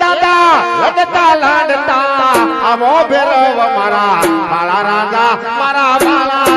દાદા લડતા. લાડતા આવો ભેરવ મારા બાળા રાજા મારા બાળા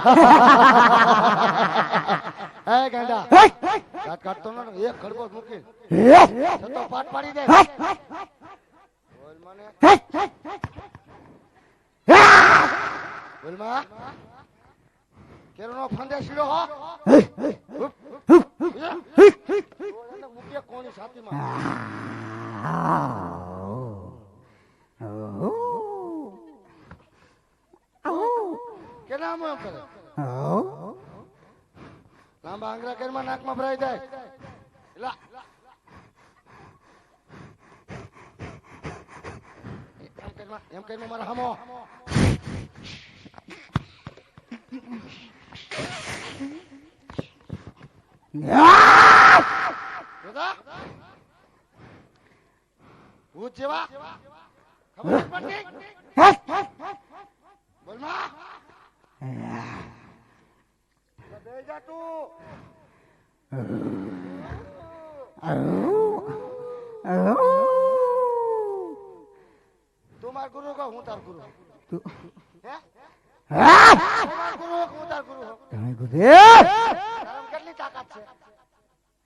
હે ગાંડા! દાંત કાઢતો ન એક ખડકો મૂકી હે! છતો પાટ પાડી દે. બોલ મને! બોલમાં કેરનો ફંદે શીડો હો. મૂકીએ કોની છાતીમાં આવો. કેને આમ એમ કરે આવો. લાંબા આંગળા કેરમાં નાકમાં ભરાઈ જાય લા એમ કેરમાં એમ કેરમાં મારા હામો જોતા ભૂત જેવા ખબર નથી પડતી બોલમાં બે જા તું ગુરુ હો કે હું તાર ગુરુ હો? તમે ગુરુદેવ! કેટલી તાકાત છે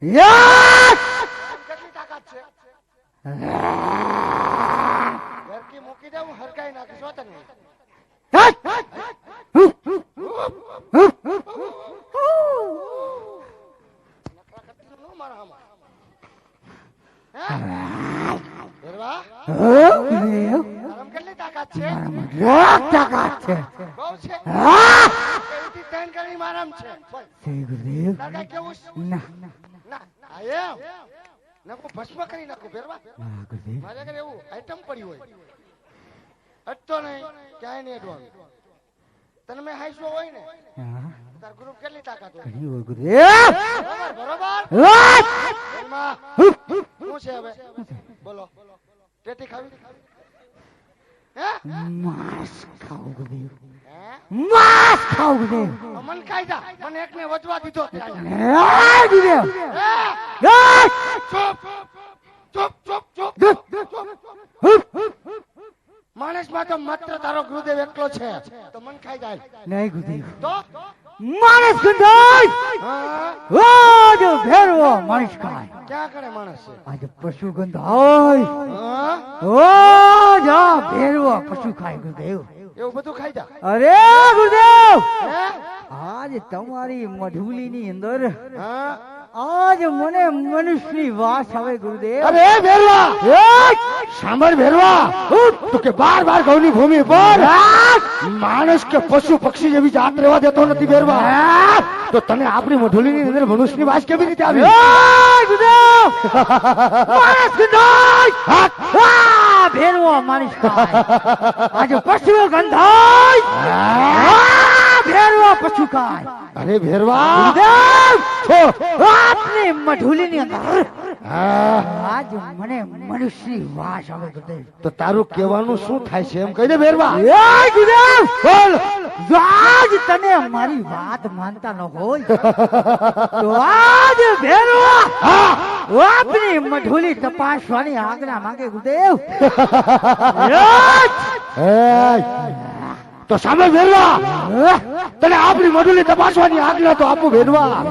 યસ! તારામાં કેટલી તાકાત છે ઘરકી મૂકી દે હું હરકાઈ નાખીશ હો તને નખરા કરતી નો મારા હામાં હે ભેરવા ગુરુદેવ તારામાં કેટલી તાકાત છે લાખ તાકાત છે બહુ છે હા! એથી ત્રણ ગણી મારામ છે બોલ શ્રી ગુરુદેવ તાર કાંઈ કેવું છે? ના ના આ એમ નાખું ભસ્મ કરી નાખું ફેરવા મારે ઘરે એવું આઈટમ પડી હોય. અટતો નહીં ક્યાંય નહીં અટવાનું તને મેં હાઈસો હોય ને તાર ગ્રુપ કેટલી તાકાત હોય? બરોબર શું છે હવે? બોલો. ટેટી ખાવી? હે? માસ ખાવું માંસ ખાવ ગુરુદેવ મન કાયદા મને એકને વચવા દીધો? યસ! ચૂપ ચૂપ ચૂપ ચૂપ ગુડ. માણસમાં તો માત્ર તારો ગુરુદેવ એકલો છે. તો મન ખાઈ જાય. નહીં ગુરુદેવ. તો? માણસ ગંધાય હા? આજ ભેરવો માણસ ખાય. ક્યાં કરે માણસ? આજે પશુ ગંધાય આજ ભેરવો પશુ ખાય ગુરુદેવ. એવું બધું ખાઈ જા અરે ગુરુદેવ! આજ તમારી મઢુલીની અંદર હા? આજ મને મનુષ્યની વાસ આવે ગુરુદેવ. અરે ભેરવા! સાંભળ ભેરવા! તો કે બાર બાર ગૌની ભૂમિ પર માણસ કે પશુ પક્ષી જેવી જાત રહેવા દેતો નથી ભેરવા. તો તને આપણી મઢુલીની અંદર મનુષ્યની વાસ કેવી રીતે આવી? ગુરુદેવ! માણસ ગંધાય મારી આજે પશુ ગંધાય. ફેરવો પશુ કાય અરે ભેરવા. આપની મઢુલીની અંદર. હા, આજ મને મનુષ્યની વાસ આવે ગુરુદેવ. તો તારું કહેવાનું શું થાય છે એમ કહી દે ભેરવા. એ ગુરુદેવ બોલ. આજ તને મારી વાત માનતા ન હોય તો આજ ભેરવા. આપની મઢુલી તપાસવાની આજ્ઞા માંગે ગુદેવ તો સામે વેરવા. તને આપની મઢુલી તપાસવાની આજ્ઞા તો આપું વેરવા.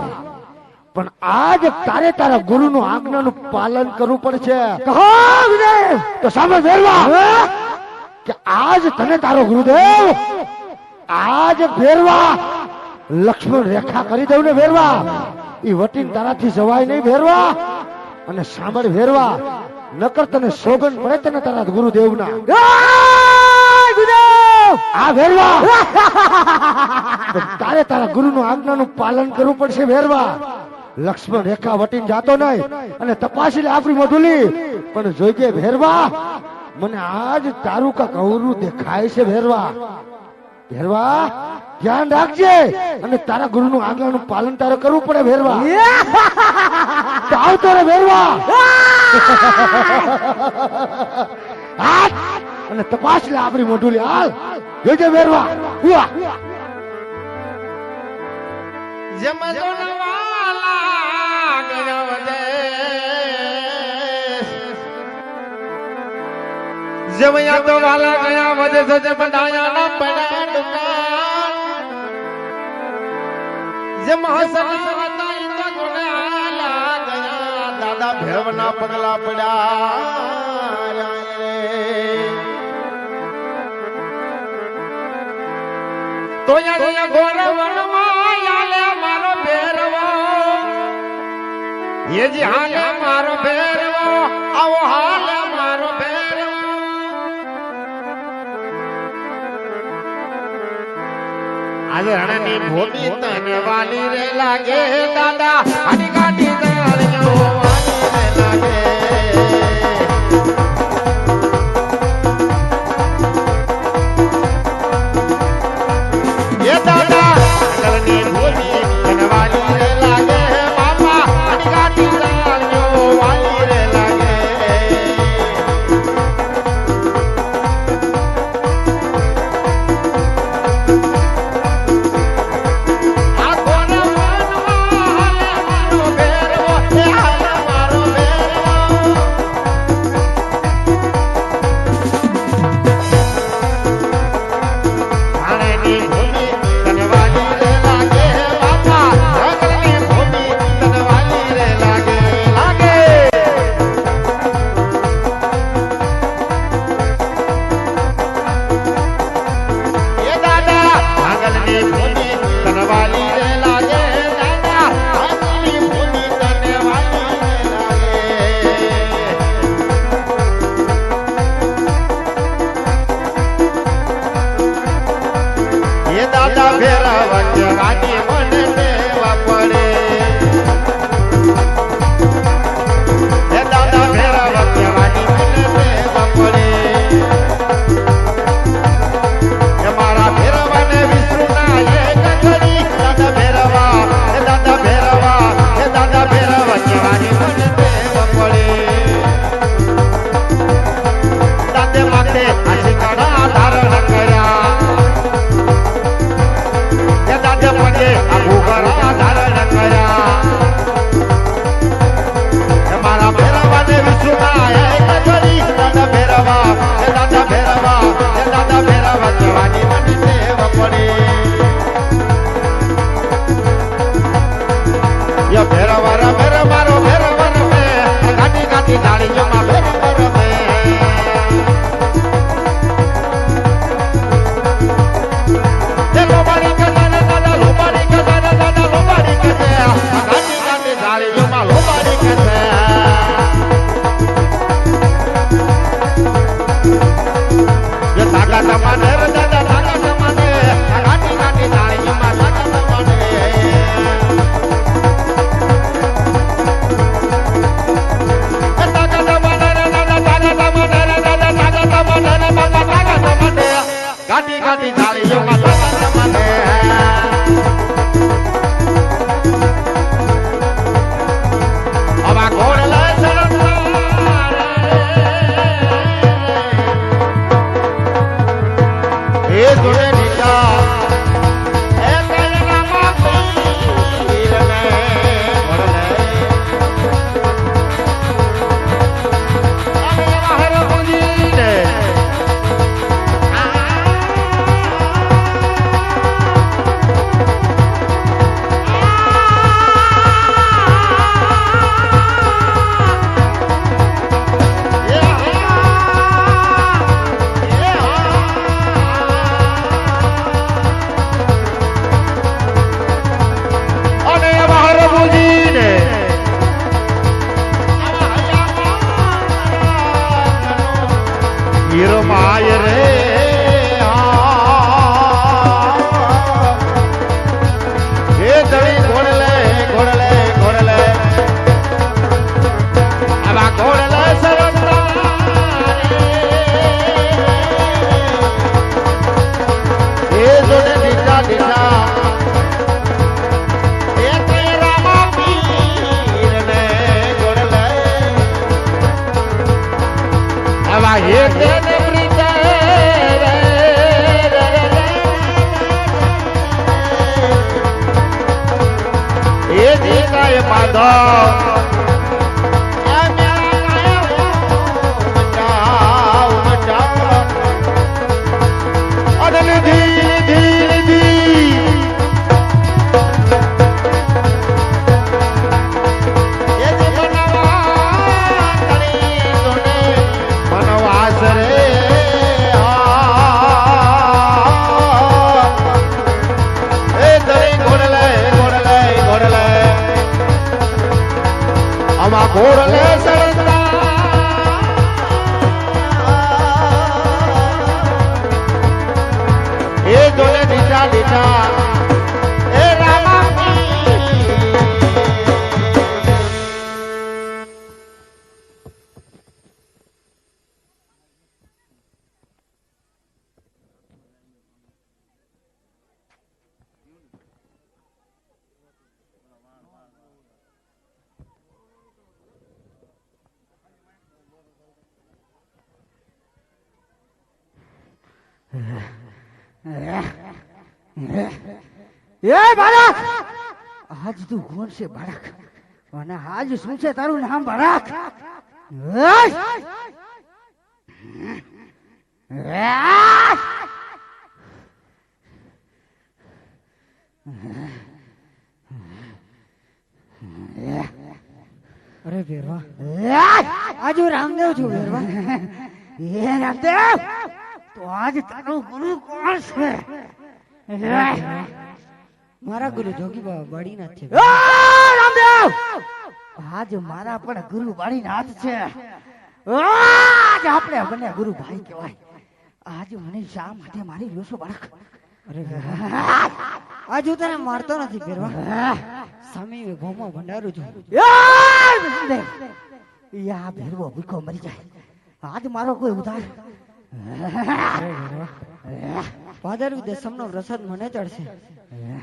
પણ આજ તારે તારા ગુરુ નું આજ્ઞા નું પાલન કરવું પડશે. તો સામે વેરવા. કે આજ તને તારો ગુરુદેવ. આજ ભેરવા લક્ષ્મણ રેખા કરી દઉં ને ભેરવા એ વટીન તારાથી જવાય નહીં ભેરવા અને સાંભળ ભેરવા નકર તને સોગન પડે તને તારા ગુરુદેવના. આ ભેરવા તારે તારા ગુરુનું આજ્ઞાનું પાલન કરવું પડશે ભેરવા લક્ષ્મણ રેખા વટીને જાતો નહીં અને તપાસી લે આપણી મધુલી પણ જોઈ કે ભેરવા મને આજ તારું કાક અવરું દેખાય છે ભેરવા ભેરવા, ધ્યાન રાખજે. અને તારા ગુરુ ગુરુનું આજ્ઞાનું પાલન તારે કરવું પડે ભેરવા. આવતો રે ભેરવા. અને તપાસ લે આપણી લે હાલ, જોજે ભેરવા. ઉવા જમદોનવાલા જમૈયા તો વાલા ગયા, વધે સજે બડાયા ના પડ્યા દુકાન જમ હસના હતા ઈ તો ગુણાલા ગયા, દાદા ભેવના પગલા પડ્યા તો યા ગોર વનમાં આલે મારો ભેરવો. એ જી હાલે મારો ભેરવો, આવો હાલે આજરણની ભૂમિ તન વાલી રે લાગે દાદા. હરી ગાડી દયાળ્યો એ જોને દીઠા એ બાળક! આજ તું કોણ છે બાળક. અને આજ શું છે તારું નામ બાળક! અરે ભેરવા. આજ હું રામદેવ છું ભેરવા. એ રામદેવ! તો આજ તારું ગુરુ કોણ છે! મારા ગુરુ જોગી બાબા બાળીનાથ છે રામદેવ! આજ મારા પણ ગુરુ વાળી હાથ છે. આજે આપણે બંને ગુરુ ભાઈ કહેવાય. આજ મને શા માટે મારી લ્યો બાળક? અરે આજ હું તને મારતો નથી ફેરવા સમી ભોમો ભંડારું છું. યા ભેરવો ભૂખો મરી જાય. આજ મારો કોઈ ઉધાર. ભાદરવી દસમનો પ્રસાદ મને ચડશે.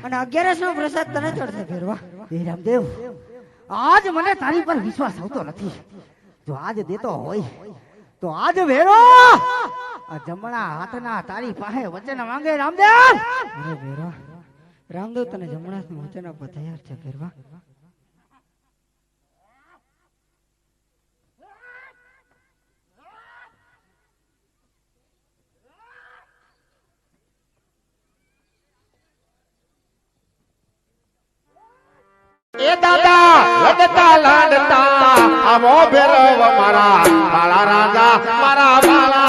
અને અગિયારસ નો પ્રસાદ તને ચડશે ફેરવા એ રામદેવ, આજ મને તારી પર વિશ્વાસ આવતો નથી. જો આજ દેતો હોય, તો આજ આ જમણા હાથના તારી પાસે વચન માંગે રામદેવ. અરે ભેરવા રામદેવ, તને જમણા વચન આપવા તૈયાર છે ભેરવા એ દાદા લડતા લાડતા આમો ભેરવ મારા બાળા રાજા મારા બાળા